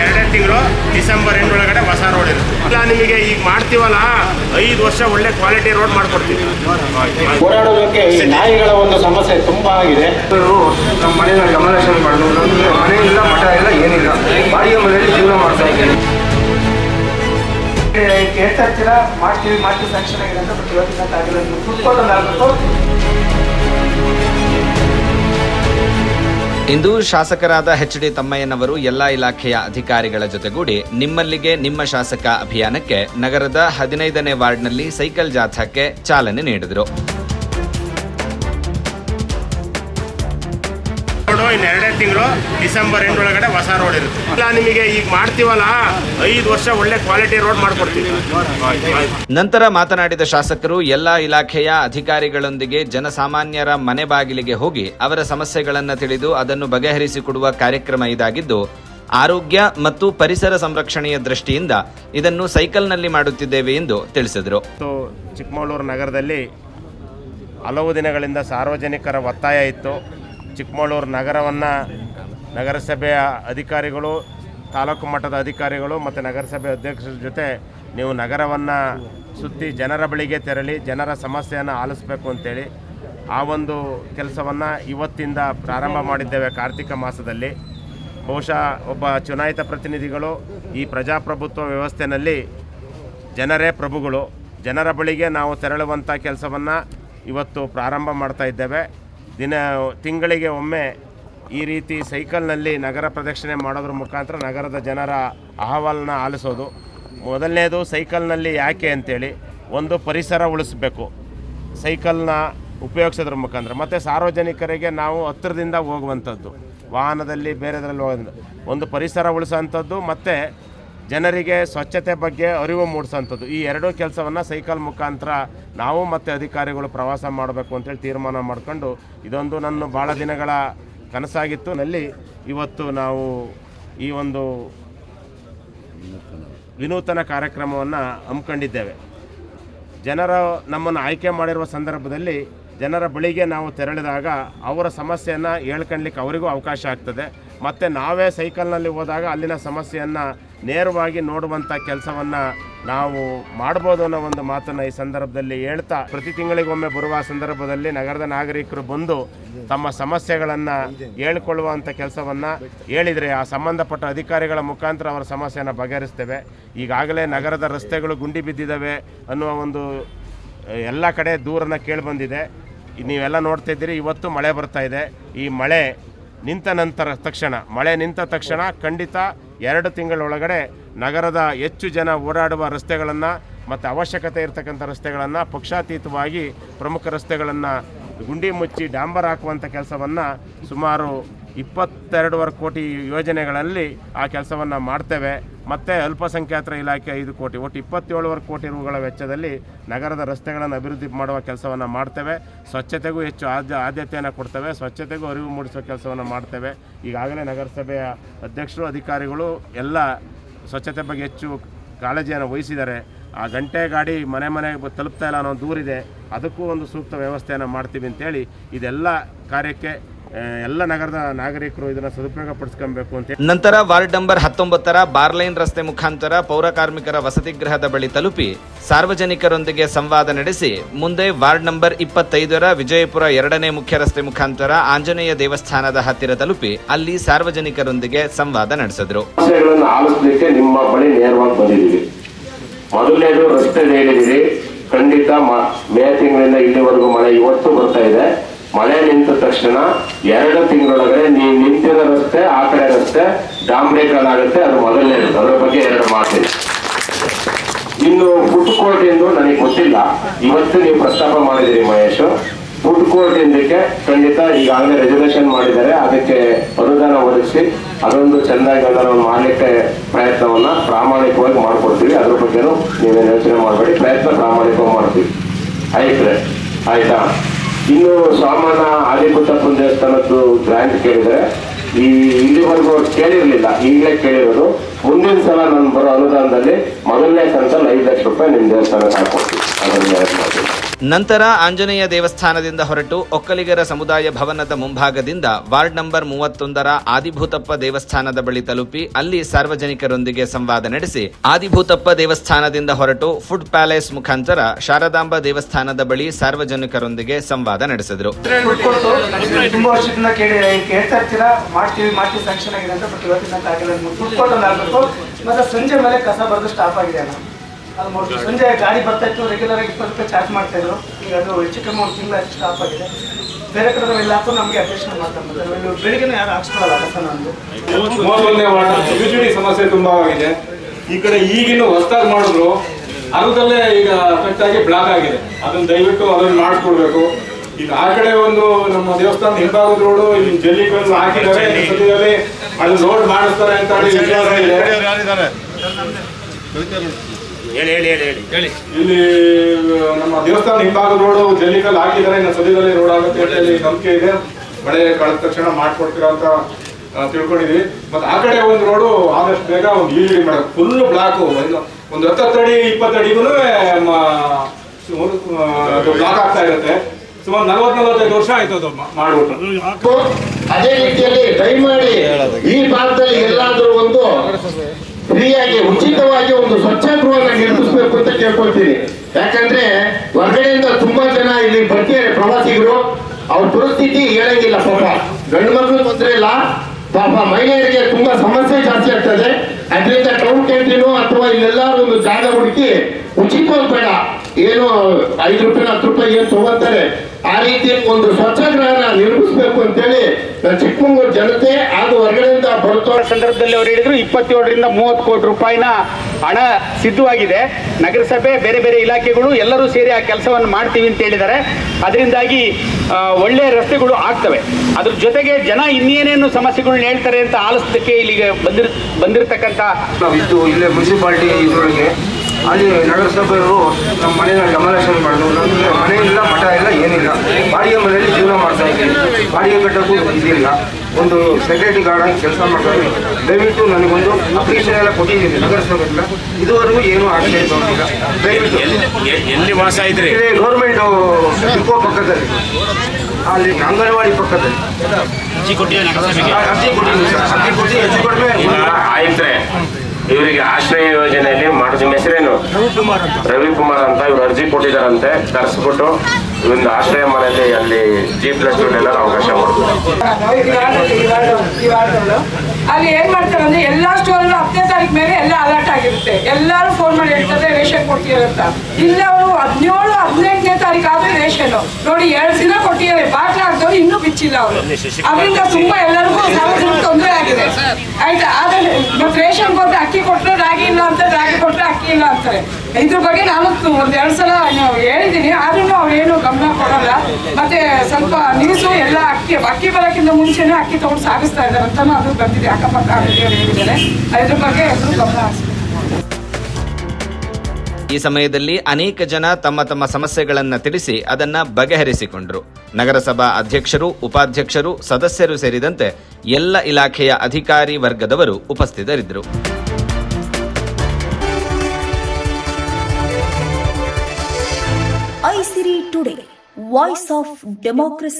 ಎರಡೇ ತಿಂಗಳು December end ಒಳಗಡೆ ಹೊಸ ರೋಡ್ ಇರುತ್ತೆ ಇಲ್ಲ ನಿಮಗೆ ಈಗ ಮಾಡ್ತೀವಲ್ಲ ಐದು ವರ್ಷ ಒಳ್ಳೆ ಕ್ವಾಲಿಟಿ ರೋಡ್ ಮಾಡ್ಕೊಡ್ತೀವಿ ಓಡಾಡೋದಕ್ಕೆ ಈ ನಾಯಿಗಳ ಒಂದು ಸಮಸ್ಯೆ ತುಂಬಾ ಆಗಿದೆ ನಮ್ಮ ಮನೆಯ ಗಮನದರ್ಶನ ಮಾಡೋದು ಮನೆ ಇಲ್ಲ ಮಠ ಇಲ್ಲ ಏನಿಲ್ಲ ಬಾಡಿಗೆ ಮನೆಯಲ್ಲಿ ಜೀವನ ಮಾಡ್ತಾ ಇದ್ದೀನಿ ಹೇಳ್ತಾ ಇರ್ತೀರಾ ಮಾಡ್ತೀವಿ ಮಾಡ್ತೀವಿ ಸ್ಯಾಂಕ್ಷನ್ ಆಗಿದೆ ಅಂತ ಬಟ್ ಇವತ್ತಿನ ಆಗಿರೋದು ನೀವು ಫುಡ್ ಕೋರ್ಟ್ ಒಂದು ಆಗ್ಬಿಟ್ಟು ಇಂದು ಶಾಸಕರಾದ ಎಚ್ ಡಿ ತಮ್ಮಯ್ಯನವರು ಎಲ್ಲಾ ಇಲಾಖೆಯ ಅಧಿಕಾರಿಗಳ ಜೊತೆಗೂಡಿ ನಿಮ್ಮಲ್ಲಿಗೆ ನಿಮ್ಮ ಶಾಸಕ ಅಭಿಯಾನಕ್ಕೆ ನಗರದ ಹದಿನೈದನೇ ವಾರ್ಡ್ನಲ್ಲಿ ಸೈಕಲ್ ಜಾಥಾಕ್ಕೆ ಚಾಲನೆ ನೀಡಿದರು. ರೋಡು ಇನ್ನು ಎರಡೇ ತಿಂಗಳು ಡಿಸೆಂಬರ್ ಎಂಡ್ ಒಳಗಡೆ ಹೊಸ ರೋಡ್ ಇರುತ್ತೆ. ಇಲ್ಲ ನಿಮಗೆ ಈಗ ಮಾಡ್ತೀವಲ್ಲ ಐದು ವರ್ಷ ಒಳ್ಳೆ ಕ್ವಾಲಿಟಿ ರೋಡ್ ಮಾಡ್ಕೊಡ್ತೀವಿ. ನಂತರ ಮಾತನಾಡಿದ ಶಾಸಕರು ಎಲ್ಲಾ ಇಲಾಖೆಯ ಅಧಿಕಾರಿಗಳೊಂದಿಗೆ ಜನಸಾಮಾನ್ಯರ ಮನೆ ಬಾಗಿಲಿಗೆ ಹೋಗಿ ಅವರ ಸಮಸ್ಯೆಗಳನ್ನು ತಿಳಿದು ಅದನ್ನು ಬಗೆಹರಿಸಿಕೊಡುವ ಕಾರ್ಯಕ್ರಮ ಇದಾಗಿದ್ದು ಆರೋಗ್ಯ ಮತ್ತು ಪರಿಸರ ಸಂರಕ್ಷಣೆಯ ದೃಷ್ಟಿಯಿಂದ ಇದನ್ನು ಸೈಕಲ್ನಲ್ಲಿ ಮಾಡುತ್ತಿದ್ದೇವೆ ಎಂದು ತಿಳಿಸಿದರು. ಚಿಕ್ಕಮಗಳೂರು ನಗರದಲ್ಲಿ ಹಲವು ದಿನಗಳಿಂದ ಸಾರ್ವಜನಿಕರ ಒತ್ತಾಯ ಇತ್ತು. ಚಿಕ್ಕಮಗಳೂರು ನಗರವನ್ನು ನಗರಸಭೆಯ ಅಧಿಕಾರಿಗಳು, ತಾಲೂಕು ಮಟ್ಟದ ಅಧಿಕಾರಿಗಳು ಮತ್ತು ನಗರಸಭೆ ಅಧ್ಯಕ್ಷರ ಜೊತೆ ನೀವು ನಗರವನ್ನು ಸುತ್ತಿ ಜನರ ಬಳಿಗೆ ತೆರಳಿ, ಜನರ ಸಮಸ್ಯೆಯನ್ನು ಆಲಿಸಬೇಕು ಅಂತೇಳಿ ಆ ಒಂದು ಕೆಲಸವನ್ನು ಇವತ್ತಿಂದ ಪ್ರಾರಂಭ ಮಾಡಿದ್ದೇವೆ ಕಾರ್ತಿಕ ಮಾಸದಲ್ಲಿ. ಬಹುಶಃ ಒಬ್ಬ ಚುನಾಯಿತ ಪ್ರತಿನಿಧಿಗಳು ಈ ಪ್ರಜಾಪ್ರಭುತ್ವ ವ್ಯವಸ್ಥೆಯಲ್ಲಿ ಜನರೇ ಪ್ರಭುಗಳು. ಜನರ ಬಳಿಗೆ ನಾವು ತೆರಳುವಂಥ ಕೆಲಸವನ್ನು ಇವತ್ತು ಪ್ರಾರಂಭ ಮಾಡ್ತಾ ಇದ್ದೇವೆ. ದಿನ ತಿಂಗಳಿಗೆ ಒಮ್ಮೆ ಈ ರೀತಿ ಸೈಕಲ್ನಲ್ಲಿ ನಗರ ಪ್ರದಕ್ಷಿಣೆ ಮಾಡೋದ್ರ ಮುಖಾಂತರ ನಗರದ ಜನರ ಅಹವಾಲನ್ನ ಆಲಿಸೋದು. ಮೊದಲನೇದು ಸೈಕಲ್ನಲ್ಲಿ ಯಾಕೆ ಅಂತೇಳಿ ಒಂದು ಪರಿಸರ ಉಳಿಸ್ಬೇಕು. ಸೈಕಲ್ನ ಉಪಯೋಗಿಸೋದ್ರ ಮುಖಾಂತರ. ಮತ್ತು ಸಾರ್ವಜನಿಕರಿಗೆ ನಾವು ಹತ್ತಿರದಿಂದ ಹೋಗುವಂಥದ್ದು. ವಾಹನದಲ್ಲಿ ಬೇರೆದ್ರಲ್ಲಿ ಹೋಗೋದ್ರಿಂದ ಒಂದು ಪರಿಸರ ಉಳಿಸೋಂಥದ್ದು, ಮತ್ತು ಜನರಿಗೆ ಸ್ವಚ್ಛತೆ ಬಗ್ಗೆ ಅರಿವು ಮೂಡಿಸೋಂಥದ್ದು. ಈ ಎರಡೂ ಕೆಲಸವನ್ನು ಸೈಕಲ್ ಮುಖಾಂತರ ನಾವು ಮತ್ತು ಅಧಿಕಾರಿಗಳು ಪ್ರವಾಸ ಮಾಡಬೇಕು ಅಂತೇಳಿ ತೀರ್ಮಾನ ಮಾಡ್ಕೊಂಡು ಇದೊಂದು ನನ್ನ ಭಾಳ ದಿನಗಳ ಕನಸಾಗಿತ್ತು. ನಲ್ಲಿ ಇವತ್ತು ನಾವು ಈ ಒಂದು ವಿನೂತನ ಕಾರ್ಯಕ್ರಮವನ್ನು ಹಮ್ಮಿಕೊಂಡಿದ್ದೇವೆ. ಜನರ ನಮ್ಮನ್ನು ಆಯ್ಕೆ ಮಾಡಿರುವ ಸಂದರ್ಭದಲ್ಲಿ ಜನರ ಬಳಿಗೆ ನಾವು ತೆರಳಿದಾಗ ಅವರ ಸಮಸ್ಯೆಯನ್ನು ಹೇಳ್ಕೊಳ್ಲಿಕ್ಕೆ ಅವರಿಗೂ ಅವಕಾಶ ಆಗ್ತದೆ. ಮತ್ತು ನಾವೇ ಸೈಕಲ್ನಲ್ಲಿ ಹೋದಾಗ ಅಲ್ಲಿನ ಸಮಸ್ಯೆಯನ್ನು ನೇರವಾಗಿ ನೋಡುವಂಥ ಕೆಲಸವನ್ನು ನಾವು ಮಾಡ್ಬೋದು ಅನ್ನೋ ಒಂದು ಮಾತನ್ನು ಈ ಸಂದರ್ಭದಲ್ಲಿ ಹೇಳ್ತಾ, ಪ್ರತಿ ತಿಂಗಳಿಗೊಮ್ಮೆ ಬರುವ ಸಂದರ್ಭದಲ್ಲಿ ನಗರದ ನಾಗರಿಕರು ಬಂದು ತಮ್ಮ ಸಮಸ್ಯೆಗಳನ್ನು ಹೇಳ್ಕೊಳ್ಳುವಂಥ ಕೆಲಸವನ್ನು ಹೇಳಿದರೆ ಆ ಸಂಬಂಧಪಟ್ಟ ಅಧಿಕಾರಿಗಳ ಮುಖಾಂತರ ಅವರ ಸಮಸ್ಯೆಯನ್ನು ಬಗೆಹರಿಸ್ತೇವೆ. ಈಗಾಗಲೇ ನಗರದ ರಸ್ತೆಗಳು ಗುಂಡಿ ಬಿದ್ದಿದ್ದಾವೆ ಅನ್ನುವ ಒಂದು ಎಲ್ಲ ಕಡೆ ದೂರನ್ನ ಕೇಳಿಬಂದಿದೆ ನೀವೆಲ್ಲ ನೋಡ್ತಾ ಇದ್ದೀರಿ, ಇವತ್ತು ಮಳೆ ಬರ್ತಾ ಇದೆ. ಈ ಮಳೆ ನಿಂತ ನಂತರ ತಕ್ಷಣ, ಮಳೆ ನಿಂತ ತಕ್ಷಣ ಖಂಡಿತ ಎರಡು ತಿಂಗಳೊಳಗಡೆ ನಗರದ ಹೆಚ್ಚು ಜನ ಓಡಾಡುವ ರಸ್ತೆಗಳನ್ನು ಮತ್ತು ಅವಶ್ಯಕತೆ ಇರತಕ್ಕಂಥ ರಸ್ತೆಗಳನ್ನು ಪಕ್ಷಾತೀತವಾಗಿ ಪ್ರಮುಖ ರಸ್ತೆಗಳನ್ನು ಗುಂಡಿ ಮುಚ್ಚಿ ಡಾಂಬರ್ ಹಾಕುವಂಥ ಕೆಲಸವನ್ನು ಸುಮಾರು ಇಪ್ಪತ್ತೆರಡೂವರೆ ಕೋಟಿ ಯೋಜನೆಗಳಲ್ಲಿ ಆ ಕೆಲಸವನ್ನು ಮಾಡ್ತೇವೆ. ಮತ್ತು ಅಲ್ಪಸಂಖ್ಯಾತರ ಇಲಾಖೆ ಐದು ಕೋಟಿ, ಒಟ್ಟು ಇಪ್ಪತ್ತೇಳುವರೆ ಕೋಟಿ ರೂಗಳ ವೆಚ್ಚದಲ್ಲಿ ನಗರದ ರಸ್ತೆಗಳನ್ನು ಅಭಿವೃದ್ಧಿ ಮಾಡುವ ಕೆಲಸವನ್ನು ಮಾಡ್ತೇವೆ. ಸ್ವಚ್ಛತೆಗೂ ಹೆಚ್ಚು ಆದ್ಯ, ಆದ್ಯತೆಯನ್ನು ಕೊಡ್ತೇವೆ. ಸ್ವಚ್ಛತೆಗೂ ಅರಿವು ಮೂಡಿಸುವ ಕೆಲಸವನ್ನು ಮಾಡ್ತೇವೆ. ಈಗಾಗಲೇ ನಗರಸಭೆಯ ಅಧ್ಯಕ್ಷರು, ಅಧಿಕಾರಿಗಳು ಎಲ್ಲ ಸ್ವಚ್ಛತೆ ಬಗ್ಗೆ ಹೆಚ್ಚು ಕಾಳಜಿಯನ್ನು ವಹಿಸಿದ್ದಾರೆ. ಆ ಗಂಟೆ ಗಾಡಿ ಮನೆ ಮನೆಗೆ ತಲುಪ್ತಾ ಇಲ್ಲ ಅನ್ನೋ ದೂರಿದೆ. ಅದಕ್ಕೂ ಒಂದು ಸೂಕ್ತ ವ್ಯವಸ್ಥೆಯನ್ನು ಮಾಡ್ತೀವಿ ಅಂತೇಳಿ ಇದೆಲ್ಲ ಕಾರ್ಯಕ್ಕೆ ಎಲ್ಲ ನಗರದ ನಾಗರಿಕರು ಇದನ್ನ ಸದುಪಯೋಗ ಪಡಿಸ್ಕೊಬೇಕು ಅಂತ ನಂತರ ವಾರ್ಡ್ ನಂಬರ್ ಹತ್ತೊಂಬತ್ತರ ಬಾರ್ಲೈನ್ ರಸ್ತೆ ಮುಖಾಂತರ ಪೌರ ಕಾರ್ಮಿಕರ ವಸತಿಗೃಹದ ಬಳಿ ತಲುಪಿ ಸಾರ್ವಜನಿಕರೊಂದಿಗೆ ಸಂವಾದ ನಡೆಸಿ ಮುಂದೆ ವಾರ್ಡ್ ನಂಬರ್ ಇಪ್ಪತ್ತೈದರ ವಿಜಯಪುರ ಎರಡನೇ ಮುಖ್ಯ ರಸ್ತೆ ಮುಖಾಂತರ ಆಂಜನೇಯ ದೇವಸ್ಥಾನದ ಹತ್ತಿರ ತಲುಪಿ ಅಲ್ಲಿ ಸಾರ್ವಜನಿಕರೊಂದಿಗೆ ಸಂವಾದ ನಡೆಸಿದ್ರು. ಆಲಿಸಲಿಕ್ಕೆ ನಿಮ್ಮ ಬಳಿ ನೇರವಾಗಿ ಬಂದಿದ್ದೀವಿ. ಮೊದಲನೇದು ರಸ್ತೆ ಹೇಳಿದಿರಿ ಖಂಡಿತ ಮೇ ತಿಂಗಳಿಂದ ಇಲ್ಲಿವರೆಗೂ ಮಳೆ ಇವತ್ತು ಬರ್ತಾ ಇದೆ. ಮಳೆ ನಿಂತ ತಕ್ಷಣ ಎರಡು ತಿಂಗಳೊಳಗಡೆ ನೀವು ನಿಂತಿರೋ ರಸ್ತೆ, ಆ ಕಡೆ ರಸ್ತೆ ಡಾಂಬ್ರೇಕಲ್ ಆಗುತ್ತೆ ಅದು ಮೊದಲನೇ ಅದರ ಬಗ್ಗೆ ಎರಡು ಮಾತಿದೆ ಇನ್ನು ಫುಡ್ ಕೋರ್ಟ್ ಎಂದು ನನಗೆ ಗೊತ್ತಿಲ್ಲ. ಇವತ್ತು ನೀವು ಪ್ರಸ್ತಾಪ ಮಾಡಿದಿರಿ ಮಹೇಶ್. ಫುಡ್ ಕೋರ್ಟ್ ಎಂದಕ್ಕೆ ಖಂಡಿತ ಈಗಾಗಲೇ ರೆಸರ್ವೇಶನ್ ಮಾಡಿದ್ದಾರೆ. ಅದಕ್ಕೆ ಅನುದಾನ ಒದಗಿಸಿ, ಅದೊಂದು ಚೆಂದಾಗಿ ಅದನ್ನು ಮಾಡಲಿಕ್ಕೆ ಪ್ರಯತ್ನವನ್ನ ಪ್ರಾಮಾಣಿಕವಾಗಿ ಮಾಡ್ಕೊಡ್ತೀವಿ. ಅದ್ರ ಬಗ್ಗೆನೂ ನೀವೇನು ಯೋಚನೆ ಮಾಡಬೇಡಿ. ಪ್ರಯತ್ನ ಪ್ರಾಮಾಣಿಕವಾಗಿ ಮಾಡ್ತೀವಿ. ಆಯ್ತು ಆಯ್ತಾ? ಇನ್ನು ಸಾಮಾನ್ಯ ಆದಿಪುತ್ತಪ್ಪನ ದೇವಸ್ಥಾನದ್ದು ಗ್ರಾಂಟ್ ಕೇಳಿದರೆ, ಈ ಇಲ್ಲಿವರೆಗೂ ಕೇಳಿರಲಿಲ್ಲ, ಈಗಲೇ ಕೇಳಿರೋದು, ಮುಂದಿನ ಸಲ ನಾನು ಬರೋ ಅನುದಾನದಲ್ಲಿ ಮೊದಲನೇ ಕಂತಲ್ಲಿ ಐದು ಲಕ್ಷ ರೂಪಾಯಿ ನಿಮ್ಮ ದೇವಸ್ಥಾನಕ್ಕೆ ಹಾಕೊಡ್ತೀವಿ ನಂತರ ಆಂಜನೇಯ ದೇವಸ್ಥಾನದಿಂದ ಹೊರಟು ಒಕ್ಕಲಿಗರ ಸಮುದಾಯ ಭವನದ ಮುಂಭಾಗದಿಂದ ವಾರ್ಡ್ ನಂಬರ್ ಮೂವತ್ತೊಂದರ ಆದಿಭೂತಪ್ಪ ದೇವಸ್ಥಾನದ ಬಳಿ ತಲುಪಿ ಅಲ್ಲಿ ಸಾರ್ವಜನಿಕರೊಂದಿಗೆ ಸಂವಾದ ನಡೆಸಿ ಆದಿಭೂತಪ್ಪ ದೇವಸ್ಥಾನದಿಂದ ಹೊರಟು ಫುಡ್ ಪ್ಯಾಲೇಸ್ ಮುಖಾಂತರ ಶಾರದಾಂಬ ದೇವಸ್ಥಾನದ ಬಳಿ ಸಾರ್ವಜನಿಕರೊಂದಿಗೆ ಸಂವಾದ ನಡೆಸಿದರು. ಸಂಜೆ ಮೇಲೆ ಕಸ ಬರೆದು ಸ್ಟಾಪ್ ಆಗಿದೆ ಆಲ್ಮೋಸ್ಟ್ ಸಂಜೆ ಗಾಡಿ ಬರ್ತಾ ಇತ್ತು ರೆಗ್ಯುಲರ್ ಆಗಿ ಇಪ್ಪತ್ತು ರೂಪಾಯಿ ಚಾರ್ಜ್ ಮಾಡ್ತಾ ಇದ್ರು. ಈಗ ಅದು ಹೆಚ್ಚು ಕಮ್ಮಿ ಒಂದು ತಿಂಗಳು ಅಷ್ಟು ಸ್ಟಾಪ್ ಆಗಿದೆ. ಬೇರೆ ಕಡೆ ಎಲ್ಲ ಹಾಕೋ ನಮಗೆ ಅಟೆನ್ಷನ್ ಮಾಡ್ತಾ ಇಲ್ಲಿ ಬೆಳಿಗ್ಗೆ ಯಾರು ಹಾಕ್ಸ್ಕೊಳ್ಳಲ್ಲ ಜಿ ಡಿ ಸಮಸ್ಯೆ ತುಂಬಾ ಆಗಿದೆ. ಈ ಕಡೆ ಈಗಿನ ಹೊಸದಾಗಿ ಮಾಡಿದ್ರು ಅರ್ಧದಲ್ಲೇ ಈಗ ಅಫೆಕ್ಟ್ ಆಗಿ ಬ್ಲಾಕ್ ಆಗಿದೆ. ಅದನ್ನ ದಯವಿಟ್ಟು ಅದನ್ನ ಮಾಡಿಸ್ಕೊಡ್ಬೇಕು ಈಗ ಆ ಕಡೆ ಒಂದು ನಮ್ಮ ದೇವಸ್ಥಾನ ಹಿಂಭಾಗದ ರೋಡು ಇಲ್ಲಿ ಜಲ್ಲಿ ಕಲ್ಲು ಹಾಕಿದ್ದಾರೆ. ಸದ್ಯದಲ್ಲಿ ಅದು ರೋಡ್ ಮಾಡಿಸ್ತಾರೆ ಅಂತ ಹೇಳಿ ಇದೆ. ಹೇಳಿ ಹೇಳಿ ಹೇಳಿ ಹೇಳಿ ಇಲ್ಲಿ ನಮ್ಮ ದೇವಸ್ಥಾನ ಹಿಂಭಾಗ ರೋಡು ಜಲ್ಲಿಕಲ್ ಹಾಕಿದ್ದಾರೆ ಇನ್ನು ಸದ್ಯದಲ್ಲಿ ರೋಡ್ ಆಗುತ್ತೆ ಅಲ್ಲಿ ಹೇಳಿ ನಂಬಿಕೆ ಇದೆ. ಮಳೆ ಕಳೆದ ತಕ್ಷಣ ಮಾಡ್ಕೊಡ್ತೀರಾ ಅಂತ ಆ, ಮತ್ತು ಮತ್ತೆ ಆ ಕಡೆ ಒಂದು ರೋಡು ಆದಷ್ಟು ಬೇಗ ಒಂದು ಈ ಮಾಡೋದು ಫುಲ್ ಬ್ಲಾಕ್ ಒಂದು ಹತ್ತತ್ತು ಅಡಿ ಇಪ್ಪತ್ತು ಅಡಿಗೂ ಅದು ಬ್ಲಾಕ್ ಆಗ್ತಾ ಇರುತ್ತೆ. ಸುಮಾರು ನಲವತ್ತು ನಲವತ್ತೈದು ವರ್ಷ ಆಯ್ತು ಅದು ಮಾ- ಮಾಡ್ಬಿಟ್ಟು ಅದೇ ರೀತಿಯಲ್ಲಿ ದಯಮಾಡಿ ಈ ಭಾಗದಲ್ಲಿ ಎಲ್ಲಾದ್ರೂ ಒಂದು ಫ್ರೀಯಾಗಿ ಉಚಿತವಾಗಿ ಒಂದು ಸ್ವಚ್ಛ ಸ್ವಚ್ಛಗೃಹನ ನಿರ್ಮಿಸಬೇಕು ಅಂತ ಕೇಳ್ಕೊಳ್ತೀನಿ. ಯಾಕಂದ್ರೆ ಹೊರಗಡೆಯಿಂದ ತುಂಬಾ ಜನ ಇಲ್ಲಿ ಬರ್ತಾರೆ ಪ್ರವಾಸಿಗರು. ಅವ್ರ ಪರಿಸ್ಥಿತಿ ಹೇಳಂಗಿಲ್ಲ ಪಾಪ. ಗಂಡು ಮಕ್ಕಳು ತೊಂದರೆ ಇಲ್ಲ. ಪಾಪ ಮಹಿಳೆಯರಿಗೆ ತುಂಬಾ ಸಮಸ್ಯೆ ಜಾಸ್ತಿ ಆಗ್ತದೆ. ಅದರಿಂದ ಟೌನ್ ಕ್ಯಾಂಟೀನು ಅಥವಾ ಇಲ್ಲೆಲ್ಲಾರು ಒಂದು ಜಾಗ ಹುಡುಕಿ ಉಚಿತವಾಗಿ ಬೇಡ ಏನು ಐದು ರೂಪಾಯಿ ಹತ್ತು ರೂಪಾಯಿ ಏನು ತಗೋತಾರೆ ಆ ರೀತಿ ಒಂದು ಸ್ವಚ್ಛಗ್ರಹನ ನಿರ್ಮಿಸಬೇಕು ಅಂತೇಳಿ ಹೇಳಿ ಚಿಕ್ಕಮಗಳೂರು ಜನತೆ ಹಾಗೂ ಹೊರಗಡೆಯಿಂದ ಬರುತ್ತೋ ಸಂದರ್ಭದಲ್ಲಿ ಅವರು ಹೇಳಿದ್ರು ಇಪ್ಪತ್ತೇಳರಿಂದ ಮೂವತ್ತು ಕೋಟಿ ರೂಪಾಯಿನ ಹಣ ಸಿದ್ಧವಾಗಿದೆ. ನಗರಸಭೆ ಬೇರೆ ಬೇರೆ ಇಲಾಖೆಗಳು ಎಲ್ಲರೂ ಸೇರಿ ಆ ಕೆಲಸವನ್ನು ಮಾಡ್ತೀವಿ ಅಂತ ಹೇಳಿದ್ದಾರೆ. ಅದರಿಂದಾಗಿ ಒಳ್ಳೆ ರಸ್ತೆಗಳು ಆಗ್ತವೆ. ಅದ್ರ ಜೊತೆಗೆ ಜನ ಇನ್ನೇನೇನು ಸಮಸ್ಯೆಗಳನ್ನ ಹೇಳ್ತಾರೆ ಅಂತ ಆಲಿಸೋದಕ್ಕೆ ಇಲ್ಲಿಗೆ ಬಂದಿರ್ ಬಂದಿರತಕ್ಕಂಥ ಇಲ್ಲೇ ಮುನ್ಸಿಪಾಲ್ಟಿ ಇದರೊಳಗೆ ಅಲ್ಲಿ ನಗರಸಭೆಯವರು ನಮ್ಮ ಮನೆಯ ಗಮನದರ್ಶನ ಮಾಡಿದ್ರು ನಮ್ಮ ಮನೆ ಇಲ್ಲ ಮಠ ಇಲ್ಲ ಏನಿಲ್ಲ. ಬಾಡಿಗೆ ಮನೆಯಲ್ಲಿ ಜೀವನ ಮಾಡ್ತಾ ಇದ್ದೀವಿ ಬಾಡಿಗೆ ಕಟ್ಟಕ್ಕೂ ಇದಿಲ್ಲ. ಒಂದು ಸೆಕ್ಯೂರಿಟಿ ಗಾರ್ಡ್ ಆಗಿ ಕೆಲಸ ಮಾಡ್ತಾ ಇದ್ದೀವಿ ದಯವಿಟ್ಟು ನನಗೊಂದು ಅಪ್ಲಿಕೇಶನ್ ಎಲ್ಲ ಕೊಟ್ಟಿದ್ದೀನಿ ನಗರಸಭೆಯಿಂದ. ಇದುವರೆಗೂ ಏನೂ ಆಗಲೇ ತಗೊಂಡಿಲ್ಲ ದಯವಿಟ್ಟು ಎಲ್ಲಿ ಎಲ್ಲಿ ವಾಸ ಇದ್ರಿ? ಇಲ್ಲಿ ಗೌರ್ಮೆಂಟ್ ಡಿಪೋ ಪಕ್ಕದಲ್ಲಿ. ಅಲ್ಲಿ ಅಂಗನವಾಡಿ ಪಕ್ಕದಲ್ಲಿ. ಅರ್ಜಿ ಕೊಟ್ಟಿದ್ದೀನಿ ಸರ್. ಅರ್ಜಿ ಕೊಟ್ಟು ಹೆಚ್ಚು ಕಡಿಮೆ ಆಯ್ತು ಆಯ್ತ್ರೆ. ಇವರಿಗೆ ಆಶ್ರಯ ಯೋಜನೆಯಲ್ಲಿ ಮಾಡಿದ ಹೆಸರೇನು? ರವಿಕುಮಾರ್ ಅಂತ. ಇವ್ರು ಅರ್ಜಿ ಕೊಟ್ಟಿದ್ದಾರಂತೆ ತರಿಸ್ಬಿಟ್ಟು ಇವೊಂದು ಆಶ್ರಯ ಮನೆಯಲ್ಲಿ ಅಲ್ಲಿ ಜಿ ಪ್ಲಸ್ ಎಲ್ಲ ಅವಕಾಶ ಮಾಡ್ತಾರೆ. ಅಲ್ಲಿ ಏನ್ ಮಾಡ್ತಾರೆ ಅಂದ್ರೆ ಎಲ್ಲಾ ಸ್ಟೋರ್ ಹತ್ತನೇ ತಾರೀಕು ಮೇಲೆ ಎಲ್ಲ ಅಲರ್ಟ್ ಆಗಿರುತ್ತೆ. ಎಲ್ಲರೂ ಫೋನ್ ಮಾಡಿ ಹೇಳ್ತಾರೆ ರೇಷನ್ ಕೊಡ್ತೀರಂತ ಅಂತ. ಇಲ್ಲ ಅವರು ಹದಿನೇಳು ಹದಿನೆಂಟನೇ ತಾರೀಕು ಆದ್ರೆ ರೇಷನ್ ನೋಡಿ ಎರಡು ದಿನ ಕೊಟ್ಟಿದ್ದಾರೆ. ಬಾಟ್ಲ ಹಾಕ್ದವ್ರು ಇನ್ನೂ ಬಿಚ್ಚಿಲ್ಲ ಅವರು. ಅದರಿಂದ ತುಂಬಾ ಎಲ್ಲರಿಗೂ ಸಾರ್ವಜನಿಕ ತೊಂದರೆ ಆಗಿದೆ. ಆಯ್ತಾ? ಆದ್ರೆ ಮತ್ತೆ ರೇಷನ್ ಕೊಟ್ಟರೆ ಅಕ್ಕಿ ಕೊಟ್ಟರೆ ರಾಗಿ ಇಲ್ಲ ಅಂತ ರಾಗಿ ಕೊಟ್ಟರೆ ಅಕ್ಕಿ ಇಲ್ಲ ಅಂತಾರೆ. ಇದ್ರ ಬಗ್ಗೆ ನಾನು ಒಂದ್ ಎರಡು ಸಲ ನೀವು ಹೇಳಿದ್ದೀನಿ. ಆದ್ರೂ ಅವ್ರು ಏನು ಗಮನ ಕೊಡಲ್ಲ. ಮತ್ತೆ ಸ್ವಲ್ಪ ನ್ಯೂಸು ಎಲ್ಲ ಅಕ್ಕಿ ಅಕ್ಕಿ ಬರೋಕ್ಕಿಂತ ಮುಂಚೆನೇ ಅಕ್ಕಿ ತಗೊಂಡು ಸಾಗಿಸ್ತಾ ಇದ್ದಾರೆ ಅಂತಾನು ಅದು ಬಂದಿದೆ. ಅಕ್ಕಪಕ್ಕ ಹೇಳಿದ್ದಾರೆ. ಅದ್ರ ಬಗ್ಗೆ ಎಲ್ಲರೂ ಗಮನ ಹರಿಸ್ಬೇಕು. ಈ ಸಮಯದಲ್ಲಿ ಅನೇಕ ಜನ ತಮ್ಮ ತಮ್ಮ ಸಮಸ್ಯೆಗಳನ್ನು ತಿಳಿಸಿ ಅದನ್ನ ಬಗೆಹರಿಸಿಕೊಂಡರು. ನಗರಸಭಾ ಅಧ್ಯಕ್ಷರು, ಉಪಾಧ್ಯಕ್ಷರು, ಸದಸ್ಯರು ಸೇರಿದಂತೆ ಎಲ್ಲ ಇಲಾಖೆಯ ಅಧಿಕಾರಿ ವರ್ಗದವರು ಉಪಸ್ಥಿತರಿದ್ದರು. Isiri today voice of democracy